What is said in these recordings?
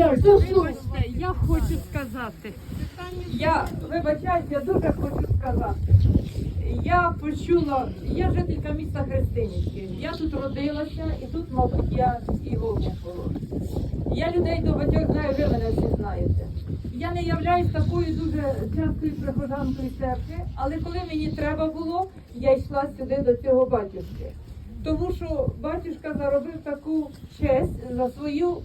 Вибачайте, я хочу сказати. Я вибачаюсь, я дуже хочу сказати. Я почула, я жителька міста Христинівки. Я тут родилася і тут, мабуть, я і вовня було. Я людей до багатьох знаю, ви мене всі знаєте. Я не являюсь такою дуже частою прихожанкою церкви, але коли мені треба було, я йшла сюди до цього батюшки. Тому що батюшка заробив таку честь за свою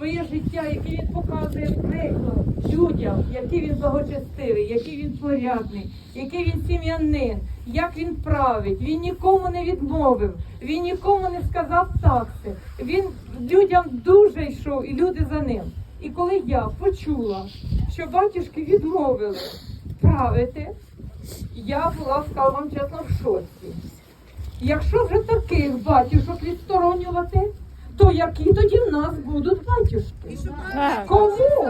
своє життя, яке він показує приклад людям, який він благочестивий, який він порядний, який він сім'янин, як він править. Він нікому не відмовив, він нікому не сказав такси. Він людям дуже йшов, і люди за ним. І коли я почула, що батюшки відмовили правити, я була, скажу вам чесно, в шоці. Якщо вже таких батюшок відсторонювати, то які тоді в нас будуть батюшки? Кому?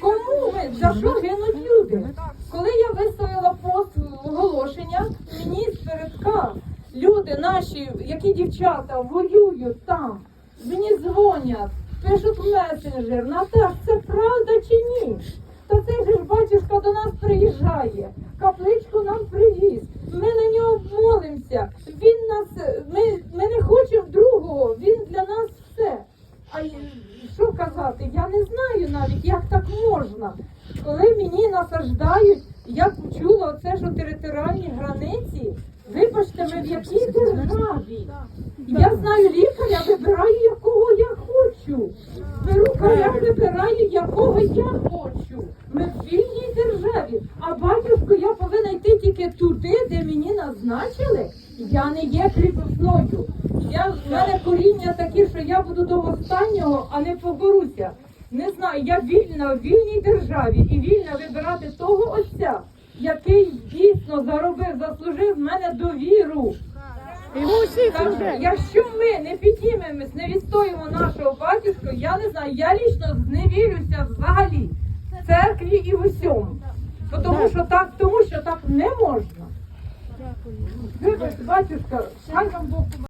Кому ми? За що гинуть люди? Коли я виставила пост оголошення, мені з передка люди наші, які дівчата воюють там, мені дзвонять, пишуть в месенджер, Наташ, це правда чи ні? Та цей же ж батюшка до нас приїжджає, капличку нам привіз. Ми на нього молимося. Він нас, ми, ми не хочемо другого, він для нас все. А й- що казати? Я не знаю навіть, як так можна. Коли мені насаждають, я почула оце, що територіальні границі. Вибачте, ми в якій державі? Я знаю лікаря, вибираю, якого я хочу. Перукаря вибираю, якого я хочу. Ми в вільній державі. А батюшку я повинна йти тільки туди, де мені назначили. Я не є кріпосною. Я в мене коріння такі, що я буду до останнього, а не поборуся. Не знаю, я вільна в вільній державі і вільна вибирати того отця, який дійсно заробив, заслужив в мене довіру. Так якщо ми не підіймемось, не відстоїмо нашого батюшку, я не знаю, я лічно зневірюся взагалі в церкві і в усьому. Тому що так, тому що так не можна. Вибачте, батюшка, хай вам Бог